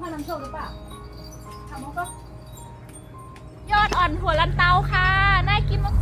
พอน้ำโชคหรือเปล่าถามเขาก็ยอดอ่อนหัวลันเตาค่ะ น่ากินมาก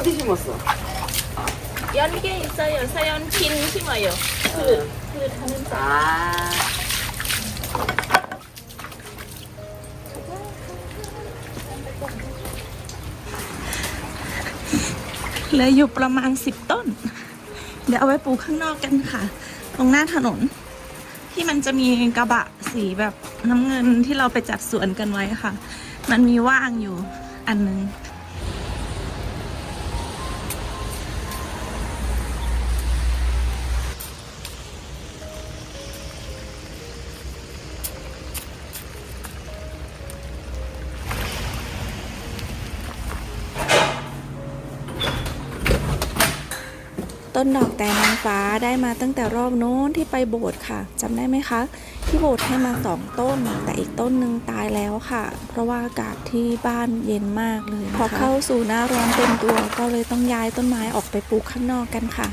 어디 심었어? 연계 있어요. 사연킨 심어요. 그, 그 하는 자. 아, เหลืออยู่ประมาณสิบต้น เดี๋ยวเอาไว้ปลูกข้างนอกกันค่ะ ตรงหน้าถนน ที่มันจะมีกระบะสีแบบน้ำเงินที่เราไปจัดสวนกันไว้ค่ะ มันมีว่างอยู่อันนึง ต้นดอกแต่นางฟ้าได้มาตั้งแต่รอบโน้นที่ไปโบสถ์ค่ะจำได้ไหมคะ ที่โบสถ์ให้มาสองต้น แต่อีกต้นหนึ่งตายแล้วค่ะ เพราะว่าอากาศที่บ้านเย็นมากเลยนะคะพอเข้าสู่หน้าร้อนเต็มตัวก็เลยต้องย้ายต้นไม้ออกไปปลูกข้างนอกกันค่ะ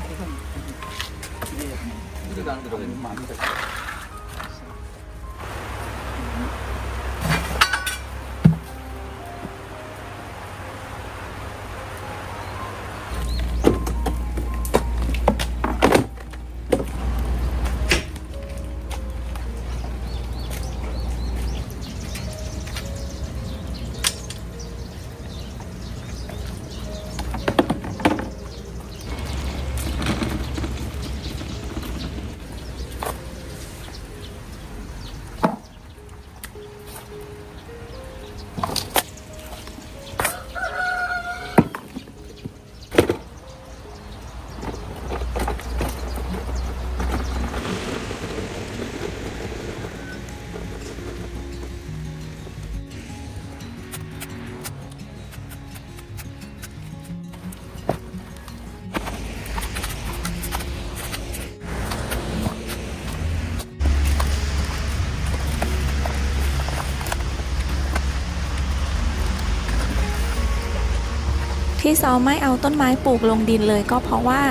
ที่ซอไม่เอาต้นไม้ปลูกลงดินเลยก็เพราะว่า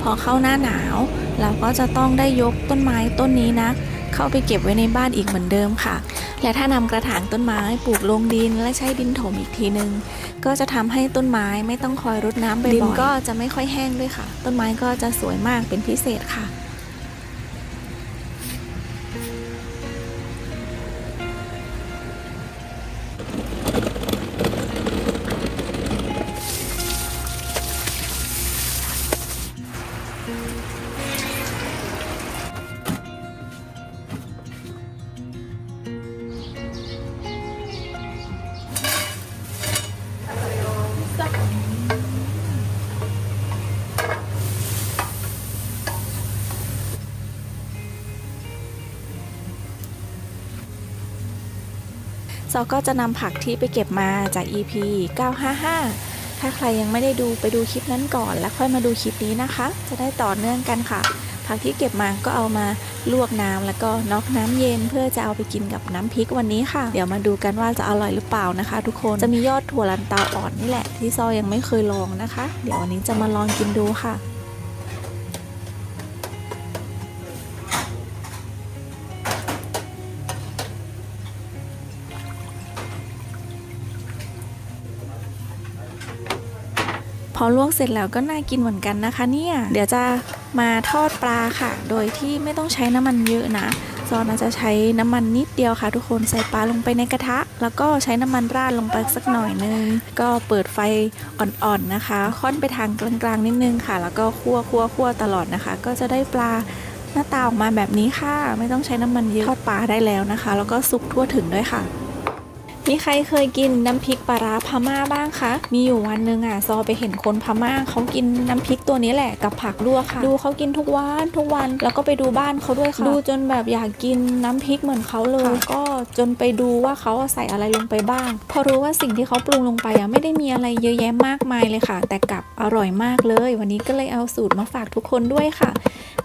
พอเข้าหน้าหนาว เราก็จะต้องได้ยกต้นไม้ต้นนี้นะ เข้าไปเก็บไว้ในบ้านอีกเหมือนเดิมค่ะ และถ้านำกระถางต้นไม้ปลูกลงดินและใช้ดินถมอีกทีนึง ก็จะทำให้ต้นไม้ไม่ต้องคอยรดน้ำบ่อยๆดินก็จะไม่ค่อยแห้งด้วยค่ะ ต้นไม้ก็จะสวยมากเป็นพิเศษค่ะ ซอก็จะนำผักที่ไปเก็บมาจาก EP 955 ถ้าใครยังไม่ได้ดูไปดูคลิปนั้นก่อน แล้วค่อยมาดูคลิปนี้นะคะ จะได้ต่อเนื่องกันค่ะ ผักที่เก็บมาก็เอามาลวกน้ำแล้วก็น็อกน้ำเย็นเพื่อจะเอาไปกินกับน้ำพริกวันนี้ค่ะ เดี๋ยวมาดูกันว่าจะอร่อยหรือเปล่านะคะ ทุกคน จะมียอดถั่วลันเตาอ่อนนี่แหละที่ซอยังไม่เคยลองนะคะ เดี๋ยววันนี้จะมาลองกินดูค่ะ ออลวกเสร็จแล้วก็น่ากินเหมือนกันนะคะเนี่ยเดี๋ยวจะมาทอดปลาค่ะ โดยที่ไม่ต้องใช้น้ำมันเยอะนะซอนอาจจะใช้น้ำมันนิดเดียวค่ะ ทุกคนใส่ปลาลงไปในกระทะ แล้วก็ใช้น้ำมันราดลงไปสักหน่อยนึงก็เปิดไฟอ่อนๆนะคะ ค่อนไปทางกลางๆนิดนึงค่ะ แล้วก็คั่วคั่วคั่วตลอดนะคะ ก็จะได้ปลาหน้าตาออกมาแบบนี้ค่ะ ไม่ต้องใช้น้ำมันเยอะทอดปลาได้แล้วนะคะ แล้วก็สุกทั่วถึงด้วยค่ะ มีใครเคยกินน้ำพริกปลาร้าพม่าบ้างคะ มีอยู่วันหนึ่งอะซอไปเห็นคนพม่าเขากินน้ำพริกตัวนี้แหละกับผักลวกค่ะ ดูเขากินทุกวันทุกวัน แล้วก็ไปดูบ้านเขาด้วยค่ะ ดูจนแบบอยากกินน้ำพริกเหมือนเขาเลย ก็จนไปดูว่าเขาใส่อะไรลงไปบ้าง พอรู้ว่าสิ่งที่เขาปรุงลงไปอะไม่ได้มีอะไรเยอะแยะมากมายเลยค่ะ แต่กลับอร่อยมากเลย วันนี้ก็เลยเอาสูตรมาฝากทุกคนด้วยค่ะ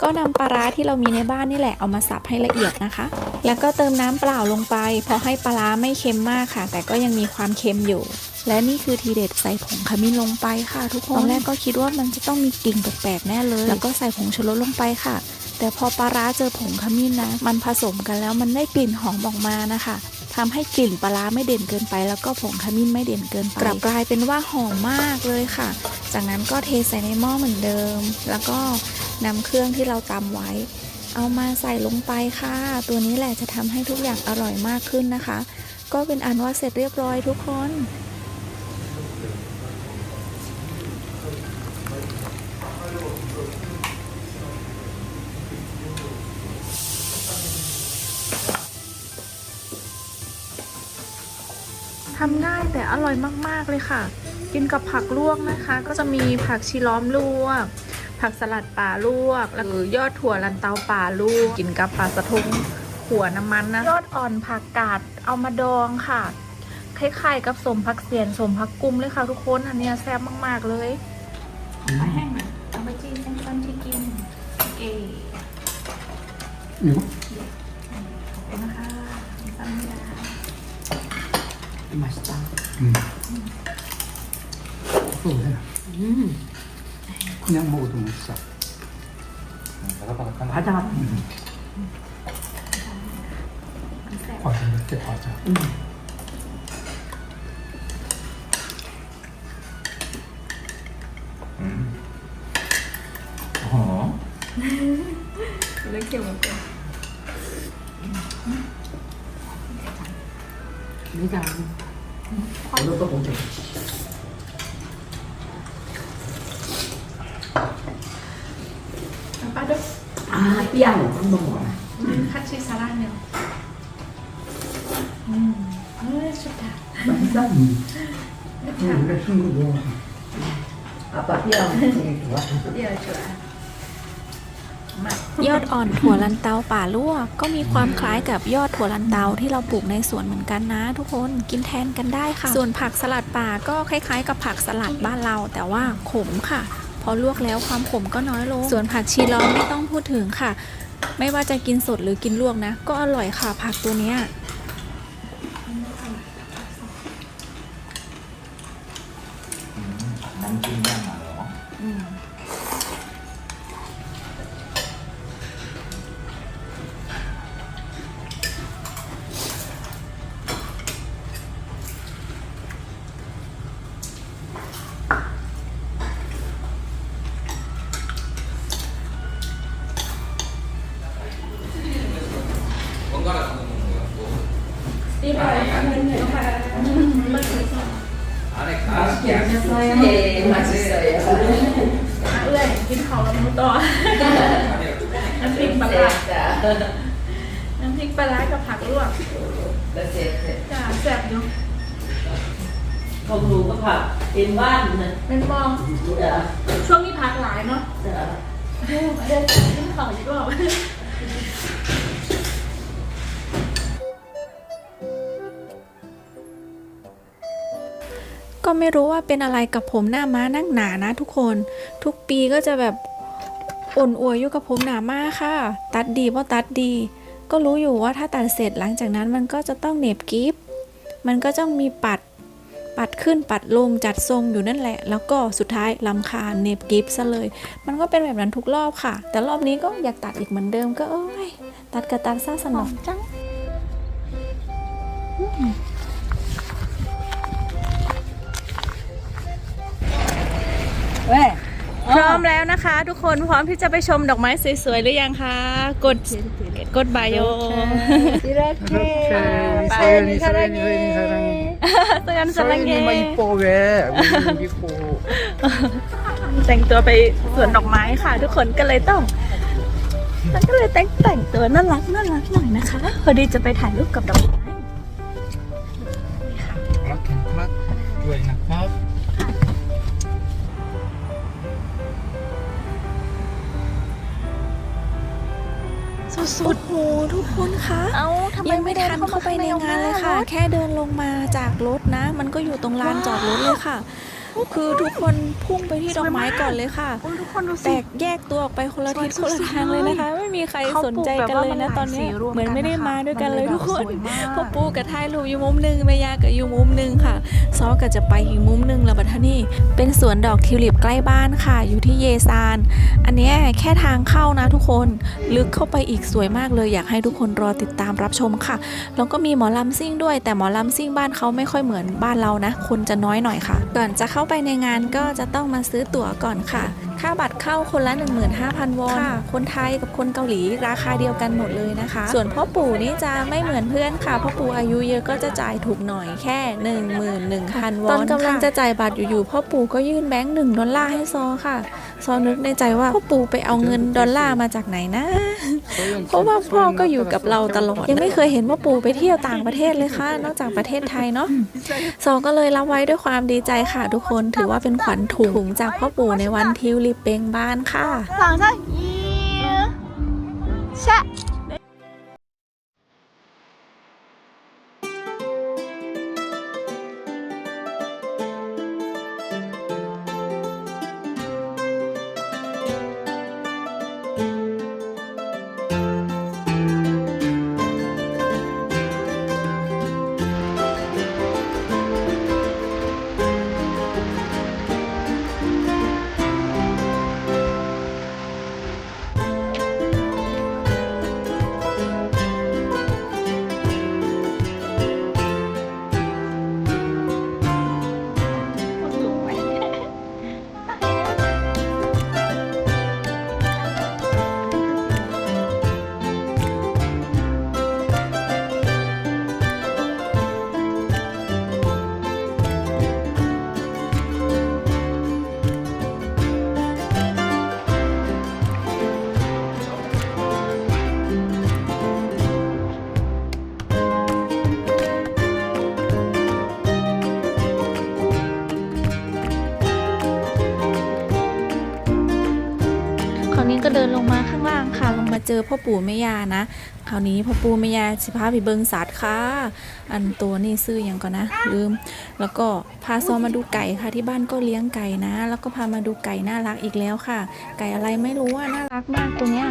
ก็นำปลาร้าที่เรามีในบ้านนี่แหละเอามาสับให้ละเอียดนะคะ แล้วก็เติมน้ำเปล่าลงไป เพราะให้ปลาร้าไม่เค็มมากค่ะ แต่ก็ยังมีความเค็มอยู่ และนี่คือทีเด็ดใส่ผงขมิ้นลงไปค่ะ ทุกคนตอนแรกก็คิดว่ามันจะต้องมีกลิ่นแปลกๆแน่เลย แล้วก็ใส่ผงชูรสลงไปค่ะ แต่พอปลาร้าเจอผงขมิ้นนะ มันผสมกันแล้วมันได้กลิ่นหอมออกมานะคะทำให้กลิ่นปลาร้าไม่เด่นเกินไป แล้วก็ผงขมิ้นไม่เด่นเกินไปกลับกลายเป็นว่าหอมมากเลยค่ะ จากนั้นก็เทใส่ในหม้อเหมือนเดิม แล้วก็ นำเครื่องที่เราตำไว้ เอามาใส่ลงไปค่ะ ตัวนี้แหละจะทำให้ทุกอย่างอร่อยมากขึ้นนะคะ ก็เป็นอันว่าเสร็จเรียบร้อยทุกคนทำง่ายแต่อร่อยมาก ๆ เลยค่ะ กินกับผักลวกนะคะ ก็จะมีผักชีล้อมลวก ผักสลัดป่าลวก หรือยอดถั่วลันเตาป่าลวก กินกับปลาสะทงหัวน้ำมันนะ ยอดอ่อนผักกาดเอามาดองค่ะ คล้ายๆกับสมผักเสียนสมผักกุ้มเลยค่ะทุกคน อันนี้แซ่บมากๆเลยปอาแห้งเอาไปจีนเป็นคนที่กิน เอ๋ขอบคุณนะคะขอบคุณค่ะมาสตาร์อืมโอยอืม 그냥 먹어도 맛있어. 바삭. 과자 이렇게 과자. 음. 우리 친구도 아빠 삐아노 되게 좋아. 예 좋아 ยอดอ่อนถั่วลันเตาป่าลวก ก็มีความคล้ายกับยอดถั่วลันเตาที่เราปลูกในสวนเหมือนกันนะ ทุกคนกินแทนกันได้ค่ะ ส่วนผักสลัดป่าก็คล้ายๆ กับผักสลัดบ้านเรา แต่ว่าขมค่ะ พอลวกแล้วความขมก็น้อยลง ส่วนผักชีล้อมไม่ต้องพูดถึงค่ะ ไม่ว่าจะกินสดหรือกินลวกนะ ก็อร่อยค่ะผักตัวเนี้ย เป็นบ้านนะเป็นมองจ้ะช่วงนี้ผักหลายเนาะจ้ะเดี๋ยวกินของอีกรอบก็ไม่รู้ว่าเป็นอะไรกับผมหน้าม้านั่งหนานะทุกคน ทุกปีก็จะแบบอ่อนอวยอยู่กับผมหนามากค่ะ ตัดดีเพราะตัดดี ก็รู้อยู่ว่าถ้าตัดเสร็จหลังจากนั้นมันก็จะต้องเหน็บกิฟมันก็ต้องมีปัด ปัดขึ้นปัดลงจัดทรงอยู่นั่นแหละ แล้วก็สุดท้ายลำคาญเหน็บกิฟซะเลย มันก็เป็นแบบนั้นทุกรอบค่ะ แต่รอบนี้ก็อยากตัดอีกเหมือนเดิมก็เอ้ยตัดกระตัดซะสนองจัง มแล้วนะคะ ทุกคนพร้อมที่จะไปชมดอกไม้สวยๆหรือยังคะ กดกดบายโย 그렇게 서연이 서연이 서연이 사랑해 สยันสลังเกมาอิโปเวมีโคแต่งตัวไปสวนดอกไม้ค่ะ ทุกคนก็เลยต้องก็เลยแต่งแต่งตัวน่ารักน่ารักหน่อยนะคะพอดีจะไปถ่ายรูปกับดอก สุดโอ้โหทุกคนคะๆเอ้าทำไมยังไม่ไม่เดินทันเข้าเข้ามาไปข้างในในงานเลยค่ะ แค่เดินลงมาจากรถนะ มันก็อยู่ตรงลานจอดรถเลยค่ะ คือทุกคนพุ่งไปที่ดอกไม้ก่อนเลยค่ะโอ้ยทุกคนดูแตสิกแยกตัวออกไปคนละทิศสควยนละสุดๆทางเลยนะคะเลยไม่มีใครเขาสนใจกันเลยนะปลูกแบบว่ามันหลายตอนเนี้ยสีรวมกันเหมือนไม่ได้มาด้วยกันเลยนะคะทุกคนมันเลยแบบสวยมากพ่อปูกับท้ายรูปอยู่มุมหนึงแม่ยากับอยู่มุมหนึงค่ะซอก็จะไปอีกมุมหนึงแล้วบัดทนี่เป็นสวนดอกทิวลิปใกล้บ้านค่ะ อยู่ที่เยซาน อันเนี้ยแค่ทางเข้านะทุกคนลึกเข้าไปอีกสวยมากเลยอยากให้ทุกคนรอติดตามรับชมค่ะแล้วก็มีหมอลำซิ่งด้วย แต่หมอลำซิ่งบ้านเขาไม่ค่อยเหมือนบ้านเรานะคนจะน้อยหน่อยค่ะ ก่อนจะเข้าไปในงานก็จะต้องมาซื้อตั๋วก่อนค่ะ ค่าบัตรเข้าคนละ 15,000 วอนค่ะ คนไทยกับคนเกาหลีราคาเดียวกันหมดเลยนะคะ ส่วนพ่อปู่นี่จะไม่เหมือนเพื่อนค่ะ พ่อปู่อายุเยอะก็จะจ่ายถูกหน่อยแค่ 11,000 วอน ตอนกำลังจะจ่ายบัตรอยู่ๆพ่อปู่ก็ยื่นแบงค์หนึ่งดอลลาร์ให้ซอค่ะ ซอนึกในใจว่าพ่อปู่ไปเอาเงินดอลลาร์มาจากไหนนะ เพราะว่าพ่อก็อยู่กับเราตลอด ยังไม่เคยเห็นว่าปู่ไปเที่ยวต่างประเทศเลยค่ะ นอกจากประเทศไทยเนาะซอก็เลยรับไว้ด้วยความดีใจค่ะทุกคน ถือว่าเป็นขวัญถุงจากพ่อปู่ในวันทิวลิปเปงบ้านค่ะสองสามอีชะ นี้ก็เดินลงมาข้างล่างค่ะลงมาเจอพ่อปู่แม่ยานะ คราวนี้พ่อปู่แม่ยาสิพาไปเบิงสัตว์ค่ะอันตัวนี่ซื้ออย่างก่อนนะลืม แล้วก็พาซอมาดูไก่ค่ะที่บ้านก็เลี้ยงไก่นะ แล้วก็พามาดูไก่น่ารักอีกแล้วค่ะ ไก่อะไรไม่รู้อะน่ารักมากตัวเนี้ย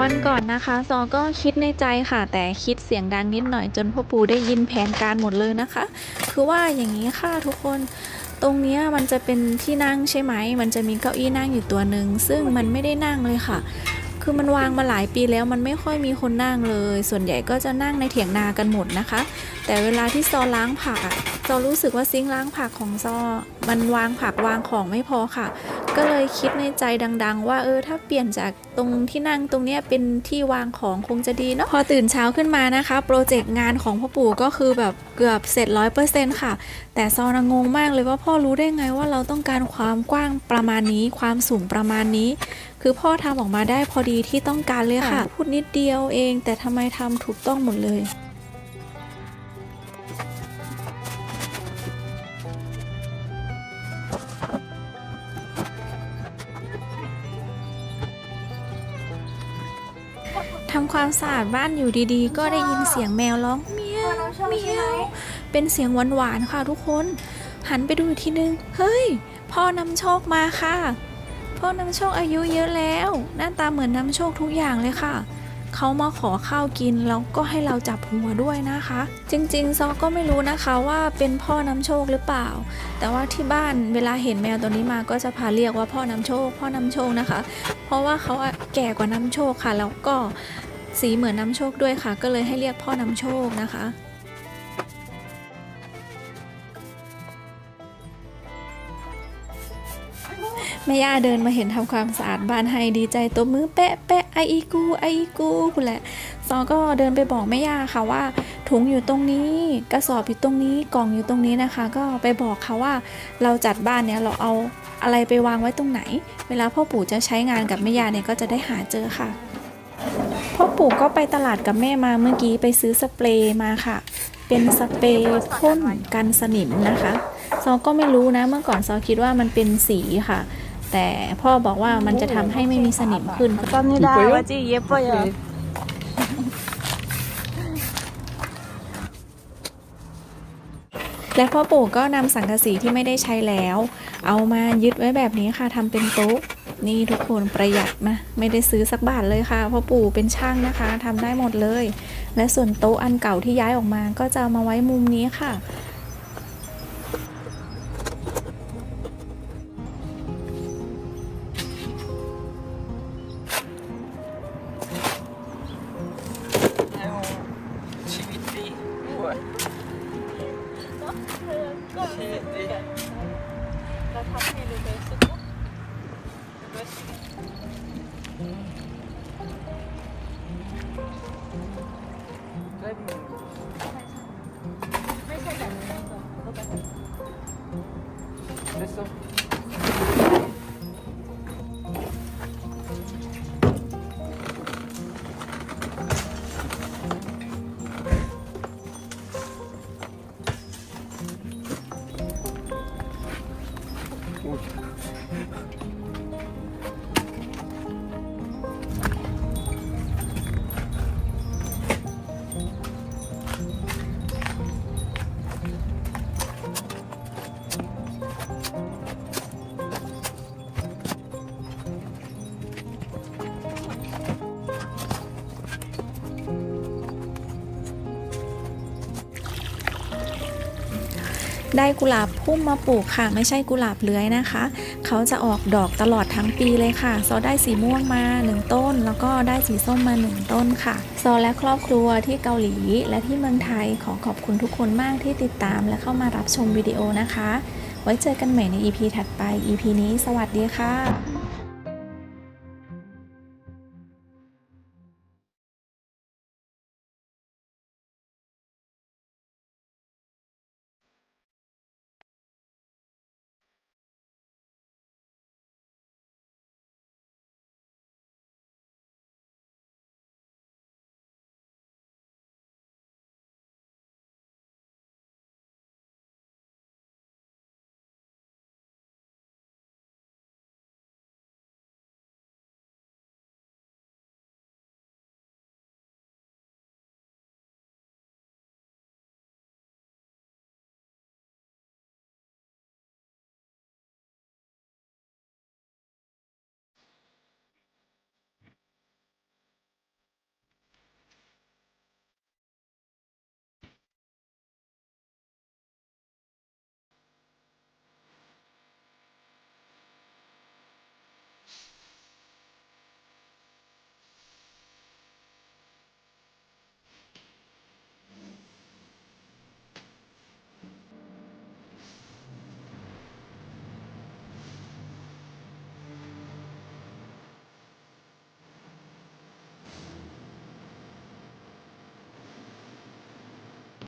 วันก่อนนะคะ ซอก็คิดในใจค่ะ แต่คิดเสียงดังนิดหน่อยจนพ่อปู่ได้ยินแผนการหมดเลยนะคะ คือว่าอย่างนี้ค่ะทุกคนตรงนี้มันจะเป็นที่นั่งใช่ไหม มันจะมีเก้าอี้นั่งอยู่ตัวหนึ่งซึ่งมันไม่ได้นั่งเลยค่ะ คือมันวางมาหลายปีแล้วมันไม่ค่อยมีคนนั่งเลย ส่วนใหญ่ก็จะนั่งในเถียงนากันหมดนะคะ แต่เวลาที่ซอล้างผัก ซอรู้สึกว่าซิงล้างผักของซอ มันวางผักวางของไม่พอค่ะ ก็เลยคิดในใจดัง ๆ ว่าเออถ้าเปลี่ยนจากตรงที่นั่งตรงเนี้ยเป็นที่วางของคงจะดีเนาะพอตื่นเช้าขึ้นมานะคะ โปรเจกต์งานของพ่อปู่ก็คือแบบเกือบเสร็จร้อยเปอร์เซ็นต์ค่ะ แต่ซอนงงมากเลยว่าพ่อรู้ได้ไงว่าเราต้องการความกว้างประมาณนี้ ความสูงประมาณนี้ คือพ่อทำออกมาได้พอดีที่ต้องการเลยค่ะ พูดนิดเดียวเอง แต่ทำไมทำถูกต้องหมดเลย ความสะอาดบ้านอยู่ดีๆ ก็ได้ยินเสียงแมวร้องเมียวเมียวเป็นเสียงหวานๆค่ะทุกคน หันไปดูอีกทีนึง เฮ้ย พ่อนำโชคมาค่ะ พ่อนำโชคอายุเยอะแล้ว หน้าตาเหมือนนำโชคทุกอย่างเลยค่ะเขามาขอข้าวกินแล้วก็ให้เราจับหัวด้วยนะคะ จริงๆซอก็ไม่รู้นะคะว่าเป็นพ่อนำโชคหรือเปล่า แต่ว่าที่บ้านเวลาเห็นแมวตัวนี้มาก็จะพาเรียกว่าพ่อนำโชค พ่อนำโชคนะคะ เพราะว่าเขาแก่กว่านำโชคค่ะ แล้วก็ สีเหมือนน้ำโชคด้วยค่ะ ก็เลยให้เรียกพ่อน้ำโชคนะคะแม่ย่าเดินมาเห็นทำความสะอาดบ้านให้ดีใจตบมือแปะแปะไออีกูไออีกูคุณแหละซอก็เดินไปบอกแม่ย่าค่ะว่า ถุงอยู่ตรงนี้ กระสอบอยู่ตรงนี้กล่องอยู่ตรงนี้นะคะ ก็ไปบอกเขาว่า เราจัดบ้านเนี้ยเราเอาอะไรไปวางไว้ตรงไหน เวลาพ่อปู่จะใช้งานกับแม่ย่าเนี่ยก็จะได้หาเจอค่ะ พ่อปู่ก็ไปตลาดกับแม่มาเมื่อกี้ไปซื้อสเปรย์มาค่ะ เป็นสเปรย์พ่นกันสนิมนะคะซอก็ไม่รู้นะเมื่อก่อนซอคิดว่ามันเป็นสีค่ะ แต่พ่อบอกว่ามันจะทำให้ไม่มีสนิมขึ้นก็นนี้ได้ว่าจีเย็บไปอะ และพ่อปู่ก็นำสังกะสีที่ไม่ได้ใช้แล้ว เอามายึดไว้แบบนี้ค่ะทำเป็นโต๊ะนี่ทุกคนประหยัดนะไม่ได้ซื้อสักบาทเลยค่ะพ่อปู่เป็นช่างนะคะทำได้หมดเลย และส่วนโต๊ะอันเก่าที่ย้ายออกมาก็จะามาไว้มุมนี้ค่ะ ได้กุหลาบพุ่มมาปลูกค่ะ ไม่ใช่กุหลาบเลื้อยนะคะ เขาจะออกดอกตลอดทั้งปีเลยค่ะ ซอได้สีม่วงมาหนึ่งต้น แล้วก็ได้สีส้มมาหนึ่งต้นค่ะ ซอและครอบครัวที่เกาหลีและที่เมืองไทยขอขอบคุณทุกคนมากที่ติดตามและเข้ามารับชมวิดีโอนะคะ ไว้เจอกันใหม่ใน EP ถัดไป EP นี้ สวัสดีค่ะ